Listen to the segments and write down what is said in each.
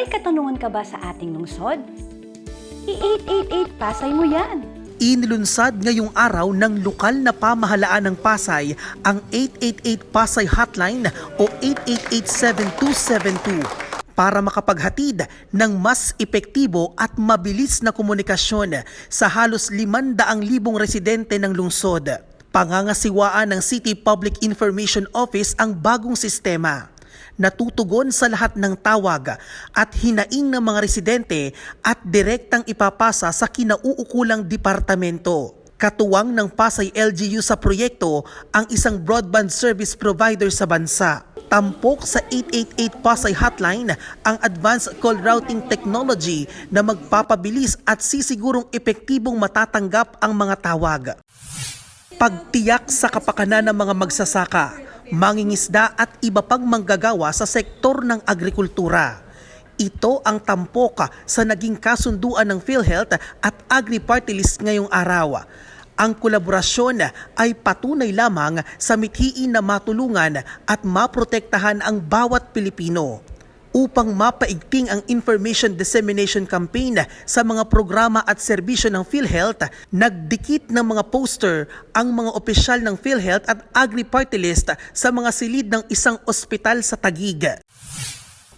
May katanungan ka ba sa ating lungsod? I-888 Pasay mo yan. Inilunsad ngayong araw ng lokal na pamahalaan ng Pasay ang 888 Pasay Hotline o 888-7272 para makapaghatid ng mas epektibo at mabilis na komunikasyon sa halos 500,000 residente ng lungsod. Pangangasiwaan ng City Public Information Office ang bagong sistema natutugon sa lahat ng tawag at hinaing ng mga residente at direktang ipapasa sa kinauukulang departamento. Katuwang ng Pasay LGU sa proyekto ang isang broadband service provider sa bansa. Tampok sa 888 Pasay Hotline ang advanced call routing technology na magpapabilis at sisigurong epektibong matatanggap ang mga tawag pagtiyak sa kapakanan ng mga magsasaka, mangingisda at iba pang manggagawa sa sektor ng agrikultura. Ito ang tampok sa naging kasunduan ng PhilHealth at Agri-Party List ngayong araw. Ang kolaborasyon ay patunay lamang sa mithiin na matulungan at maprotektahan ang bawat Pilipino upang mapaigting ang information dissemination campaign sa mga programa at serbisyo ng PhilHealth, nagdikit ng mga poster ang mga opisyal ng PhilHealth at Agri-Party List sa mga silid ng isang ospital sa Tagig.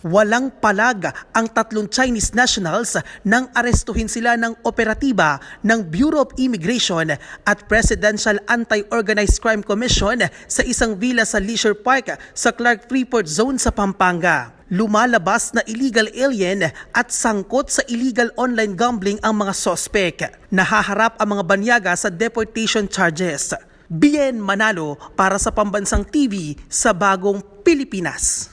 Walang palag ang tatlong Chinese nationals nang arestuhin sila ng operatiba ng Bureau of Immigration at Presidential Anti-Organized Crime Commission sa isang villa sa Leisure Park sa Clark Freeport Zone sa Pampanga. Lumalabas na illegal alien at sangkot sa illegal online gambling ang mga sospek. Nahaharap ang mga banyaga sa deportation charges. Bien Manalo para sa Pambansang TV sa Bagong Pilipinas.